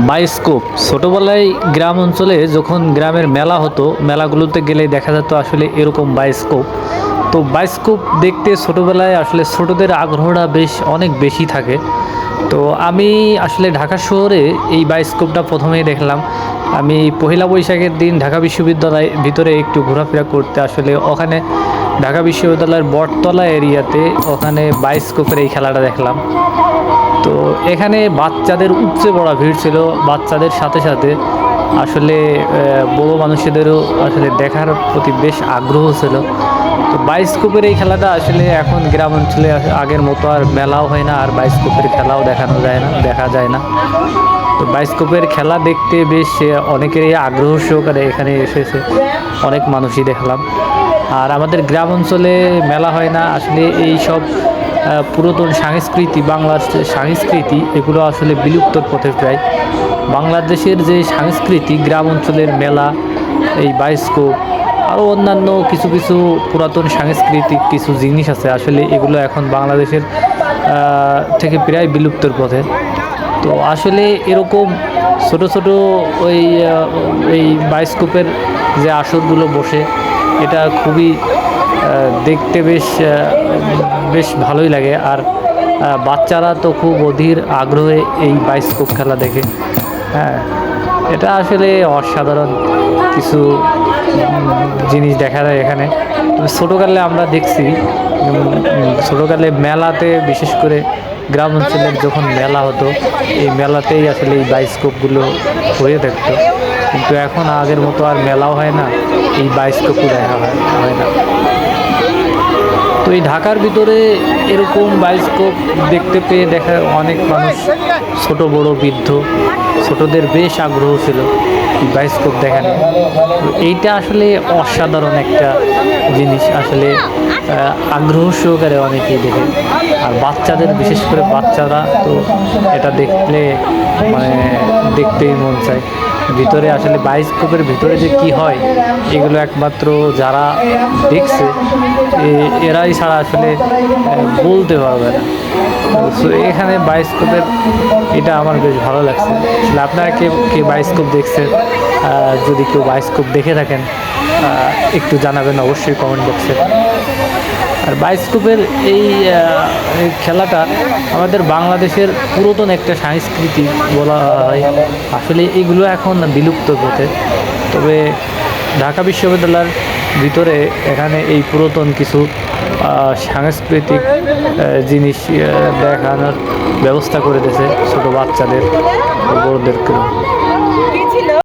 Bioscope ছোটোবেলায় গ্রাম অঞ্চলে যখন গ্রামের মেলা হতো, মেলাগুলোতে গেলে দেখা যেত আসলে এরকম বায়োস্কোপ তো বায়োস্কোপ দেখতে ছোটোবেলায় আসলে ছোটোদের আগ্রহটা বেশ, অনেক বেশি থাকে। তো আমি আসলে ঢাকা শহরে এই বায়োস্কোপটা প্রথমেই দেখলাম। আমি পহিলা বৈশাখের দিন ঢাকা বিশ্ববিদ্যালয় ভিতরে একটু ঘোরাফেরা করতে আসলে ওখানে ঢাকা বিশ্ববিদ্যালয়ের বটতলা এরিয়াতে ওখানে বায়োস্কোপের এই খেলাটা দেখলাম। তো এখানে বাচ্চাদের উপচে পড়া ভিড় ছিল, বাচ্চাদের সাথে সাথে। আসলে বড় মানুষদেরও আসলে দেখার প্রতি বেশ আগ্রহ ছিল। তো বাইস্কোপের এই খেলাটা আসলে এখন গ্রাম অঞ্চলে আগের মতো আর মেলাও হয় না, আর বাইস্কোপের খেলাও দেখানো যায় না, দেখা যায় না। তো বাইস্কোপের খেলা দেখতে বেশ অনেকেরই আগ্রহ সহকারে এখানে এসেছে। অনেক মানুষই দেখলাম। আর আমাদের গ্রাম অঞ্চলে মেলা হয় না, আসলে এই সব পুরাতন সংস্কৃতি, বাংলার সংস্কৃতি, এগুলো আসলে বিলুপ্তর পথে প্রায় বাংলাদেশের যে সংস্কৃতি, গ্রাম অঞ্চলের মেলা, এই বায়োস্কোপ আরও অন্যান্য কিছু কিছু পুরাতন সাংস্কৃতিক কিছু জিনিস আছে। আসলে এগুলো এখন বাংলাদেশের থেকে প্রায় বিলুপ্তর পথে। তো আসলে এরকম ছোট ছোট ওই এই বায়োস্কোপের যে আসরগুলো বসে, এটা খুবই দেখতে বেশ বেশ ভালোই লাগে। আর বাচ্চারা তো খুব অধীর আগ্রহে এই বাইস্কোপ খেলা দেখে। হ্যাঁ এটা আসলে অসাধারণ কিছু জিনিস দেখা যায় এখানে। ছোটোকালে আমরা দেখছি ছোটোকালে মেলাতে বিশেষ করে গ্রাম অঞ্চলের যখন মেলা হতো, এই মেলাতেই আসলে এই বাইস্কোপগুলো হয়ে থাকতো। কিন্তু এখন আগের মতো আর মেলাও হয় না, এই বাইস্কোপও দেখা হয় হয় না। তো এই ঢাকার ভিতরে এরকম বায়োস্কোপ দেখতে পেয়ে দেখা অনেক মানুষ, ছোট, বড়, বৃদ্ধ, ছোটদের বেশ আগ্রহ ছিল বায়োস্কোপ দেখানো এইটা আসলে অসাধারণ একটা জিনিস, আসলে আগ্রহ সহকারে অনেকেই দেখে। আর বাচ্চাদের, বিশেষ করে বাচ্চারা, তো এটা দেখলে মানে দেখতেই মন চায়। ভিতরে আসলে বায়োস্কোপের ভিতরে যে কি হয়, এগুলো একমাত্র যারা দেখছে এরাই ছাড়া আসলে বলতে পারবে না। তো এখানে বায়োস্কোপের এটা আমার বেশ ভালো লাগছে। আসলে আপনারা কে কে বায়োস্কোপ দেখছেন যদি কেউ বায়োস্কোপ দেখে থাকেন একটু জানাবেন অবশ্যই কমেন্ট বক্সে। আর বায়োস্কোপের এই খেলাটা আমাদের বাংলাদেশের পুরাতন একটা সংস্কৃতি বলা হয়। আসলে এগুলো এখন বিলুপ্ত পথে। তবে ঢাকা বিশ্ববিদ্যালয়ের ভিতরে এখানে এই পুরাতন কিছু সাংস্কৃতিক জিনিস দেখানোর ব্যবস্থা করে দিয়েছে ছোটো বাচ্চাদের ও বড়োদেরকেও